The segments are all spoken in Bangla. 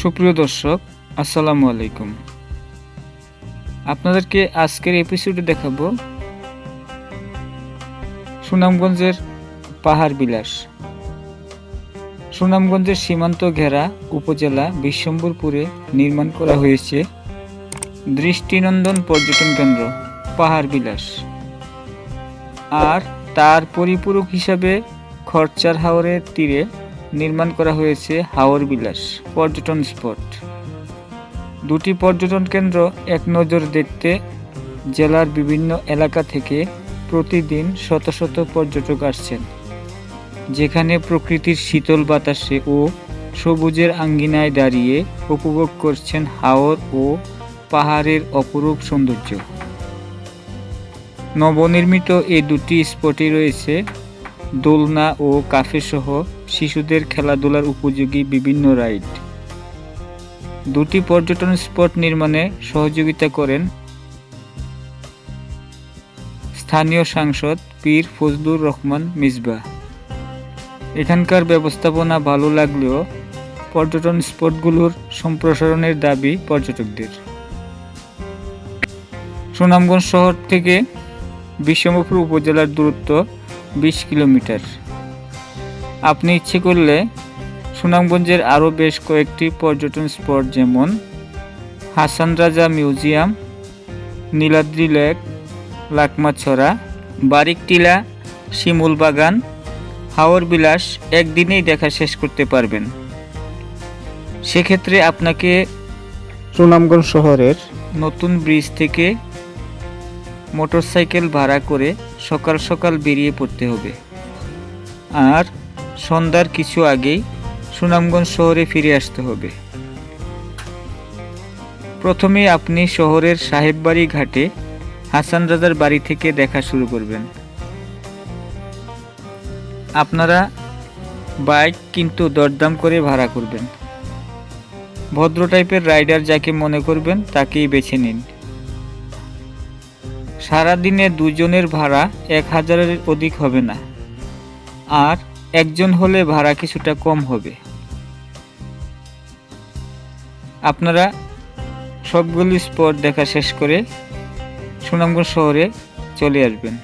সুপ্রিয় দর্শক, আসসালামু আলাইকুম। আপনাদেরকে আজকের এপিসোডে দেখাবো সুনামগঞ্জের পাহাড় বিলাস। সুনামগঞ্জের সীমান্ত ঘেরা উপজেলা বিশ্বম্বরপুরে নির্মাণ করা হয়েছে দৃষ্টিনন্দন পর্যটন কেন্দ্র, পাহাড় বিলাস। আর তার পরিপূরক হিসাবে খরচার হাওরের তীরে নির্মাণ করা হয়েছে হাওর বিলাস পর্যটন স্পট। দুটি পর্যটন কেন্দ্র এক নজর দেখতে জেলার বিভিন্ন এলাকা থেকে প্রতিদিন শত শত পর্যটক আসছেন। যেখানে প্রকৃতির শীতল বাতাসে ও সবুজের আঙ্গিনায় দাঁড়িয়ে উপভোগ করছেন হাওর ও পাহাড়ের অপরূপ সৌন্দর্য। নবনির্মিত এই দুটি স্পটে রয়েছে দোলনা ও কাফে সহ শিশুদের খেলাধুলার উপযোগী বিভিন্ন রাইড। দুটি পর্যটন স্পট নির্মাণে সহযোগিতা করেন স্থানীয় সাংসদ পীর ফজলুর রহমান মিসবা। এখানকার ব্যবস্থাপনা ভালো লাগলেও পর্যটন স্পটগুলোর সম্প্রসারণের দাবি পর্যটকদের। সুনামগঞ্জ শহর থেকে বিশ্বমপুর উপজেলার দূরত্ব বিশ কিলোমিটার। আপনি ইচ্ছে করলে সুনামগঞ্জের আরও বেশ কয়েকটি পর্যটন স্পট যেমন হাসান রাজা মিউজিয়াম, নীলাদ্রি লেক, লাকমাছড়া, বারিকটিলা, শিমুল বাগান, হাওর বিলাস একদিনেই দেখা শেষ করতে পারবেন। সেক্ষেত্রে আপনাকে সুনামগঞ্জ শহরের নতুন ব্রিজ থেকে মোটরসাইকেল ভাড়া করে সকাল সকাল বেরিয়ে পড়তে হবে। আর সন্ধ্যার কিছু আগেই সুনামগঞ্জ শহরে ফিরে আসতে হবে। প্রথমে আপনি শহরের সাহেববাড়ি ঘাটে হাসান রাজার বাড়ি থেকে দেখা শুরু করবেন। আপনারা বাইক কিন্তু দরদাম করে ভাড়া করবেন। ভদ্র টাইপের রাইডার যাকে মনে করবেন তাকেই বেছে নিন। সারাদিনে দুজনের ভাড়া এক হাজারের অধিক হবে না। আর একজন হলে ভাড়া কিছুটা কম হবে। আপনারা সবগুলি স্পট দেখা শেষ করে সুনামগঞ্জ শহরে চলে আসবেন।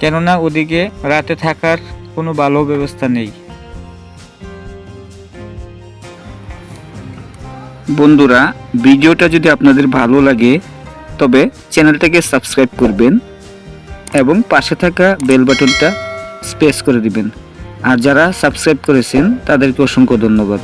কেননা ওদিকে রাতে থাকার কোনো ভালো ব্যবস্থা নেই। বন্ধুরা, ভিডিওটা যদি আপনাদের ভালো লাগে, তবে চ্যানেলটাকে সাবস্ক্রাইব করবেন এবং পাশে থাকা বেল বাটনটা স্পেস করে দিবেন। আর যারা সাবস্ক্রাইব করেছেন তাদেরকে অসংখ্য ধন্যবাদ।